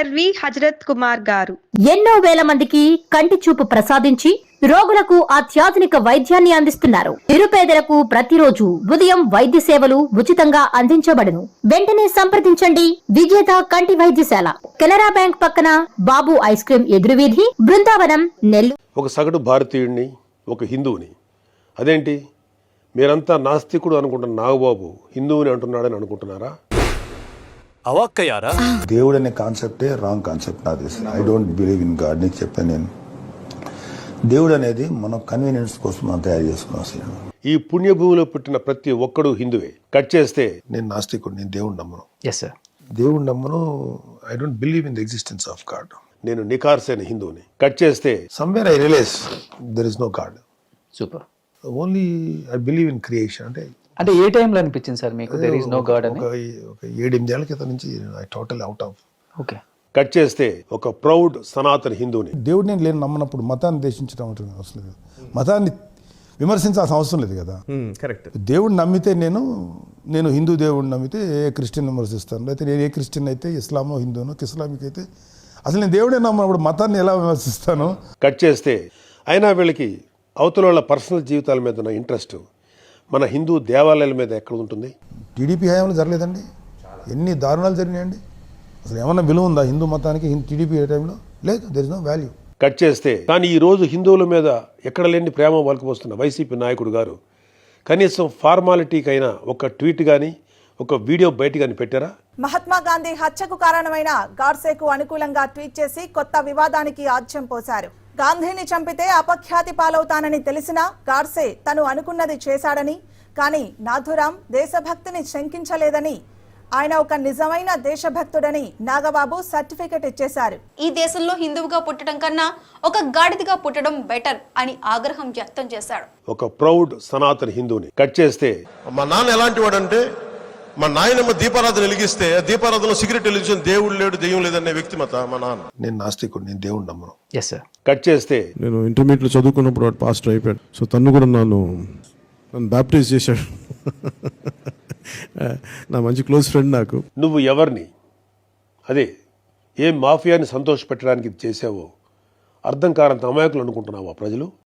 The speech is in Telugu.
ఎల్వి హజరత్ కుమార్ గారు. ఎన్నో వేల మందికి కంటి చూపు ప్రసాదించి రోగులకు అత్యాధునిక వైద్యాన్ని అందిస్తున్నారు. నిరుపేదలకు ప్రతిరోజు ఉదయం వైద్య సేవలు ఉచితంగా అందించబడును. వెంటనే సంప్రదించండి. విజేత కంటి వైద్యశాల. కెనరా బ్యాంక్ పక్కన బాబు ఐస్ క్రీం ఎదురువీధి బృందావనం నెల్లూరు. ఒక సగటు భారతీయుడిని ఒక హిందువుని. అదేంటి? మీరంతా నాస్తికుడు అనుకుంటున్న నాగబాబు హిందువుని అంటున్నాడని అనుకుంటున్నారా? అవాక్కయ్యారా? దేవుడు అనే కాన్సెప్టే రాంగ్ కాన్సెప్ట్ నాది I don't believe in God నీకు చెప్పాను నేను. దేవుడు అనేది మనం కన్వీనియన్స్ కోసం మనం తయారు చేసుకున్నాం ఈ పుణ్యభూమిలో పుట్టిన ప్రతి ఒక్కడు హిందువే. కట్ చేస్తే నేను నాస్తికుడు నేను దేవుడు నమ్మను. ఎస్ సార్ దేవుడు నమ్మను I don't believe in the existence of God నేను నికార్సైన హిందువుని. కట్ చేస్తే somewhere I realise there is no God super only I believe in creation అంటే అంటే ఏ టైంలో అనిపించింది సార్ మీకు? దెర్ ఈస్ నో గాడ్ అని? ఒక ఒక ఏడెనిమిదేళ్ళ క్రితం నుంచి I total out of okay cut చేస్తే ఒక ప్రౌడ్ సనాతన హిందువుని. దేవుడిని నేను లేని నమ్మనప్పుడు మతాన్ని దేశించడం ఉంటుంది అవసరం లేదు. మతాన్ని విమర్శించాల్సిన అవసరం లేదు కదా. కరెక్ట్ దేవుడిని నమ్మితే నేను నేను హిందూ దేవుడిని నమ్మితే ఏ క్రిస్టియన్ విమర్శిస్తాను. లేకపోతే నేను ఏ క్రిస్టియన్ అయితే ఇస్లామో హిందూనో ఇస్లామిక్ అయితే అసలు నేను దేవుడే నమ్మనప్పుడు మతాన్ని ఎలా విమర్శిస్తాను? కట్ చేస్తే అయినా వీళ్ళకి అవతల వాళ్ళ పర్సనల్ జీవితాల మీద ఉన్న ఇంట్రెస్ట్ మన హిందూ దేవాలయాల మీద ఎక్కడ ఉంటుంది? టీడీపీ హయాంలో జరగలేదండి. ఎన్ని దారుణాలు జరిగినాయండి. అసలు ఏమన్నా విలువ ఉందా హిందూ మతానికి? టీడీపీ ఏ టైంలో? లేదు there is no value cut చేస్తే కానీ ఈ రోజు హిందువుల మీద ఎక్కడ లేని ప్రేమ వలకపోస్తున్న వైసీపీ నాయకుడు గారు కనీసం ఫార్మాలిటీకైనా ఒక ట్వీట్ కానీ ఒక వీడియో బయట కానీ పెట్టారా? మహాత్మా గాంధీ హత్యకు కారణమైన గాడ్సేకు అనుకూలంగా ట్వీట్ చేసి కొత్త వివాదానికి ఆజ్యం పోశారు. గాంధీని చంపితే అపఖ్యాతి పాలవుతానని తెలిసినా గాడ్సే తను అనుకున్నది చేశాడని కానీ నాథురాం దేశభక్తిని శంకించలేదని ఆయన ఒక నిజమైన దేశభక్తుడని నాగబాబు సర్టిఫికెట్ ఇచ్చేశారు. ఈ దేశంలో హిందువుగా పుట్టడం కన్నా ఒక గాడిదగా పుట్టడం బెటర్ అని ఆగ్రహం వ్యక్తం చేశాడు. ఒక ప్రౌడ్ సనాతన హిందువుని కట్ చేస్తే మా నాన్న ఎలాంటి వాడంటే మా నాయనమ్మ దీపారాధన వెలిగిస్తే ఆ దీపారాధనలో సిగరెట్ వెలిగించిన దేవుడు లేడు దెయ్యం లేదనే వ్యక్తిమత మా నాన్న. నేను నాస్తికుడు నేను దేవుడు నమ్మను. ఎస్ సార్ కట్ చేస్తే నేను ఇంటర్మీడియట్లో చదువుకున్నప్పుడు వాడు పాస్టర్ అయిపోయాడు. సో తను కూడా నన్ను నన్ను బ్యాప్టైజ్ చేశాడు. నా మంచి క్లోజ్ ఫ్రెండ్ నాకు. నువ్వు ఎవరిని? అదే ఏ మాఫియాని సంతోషపెట్టడానికి ఇది చేసావో అర్థం కానంత అమాయకులు అనుకుంటున్నావా ప్రజలు?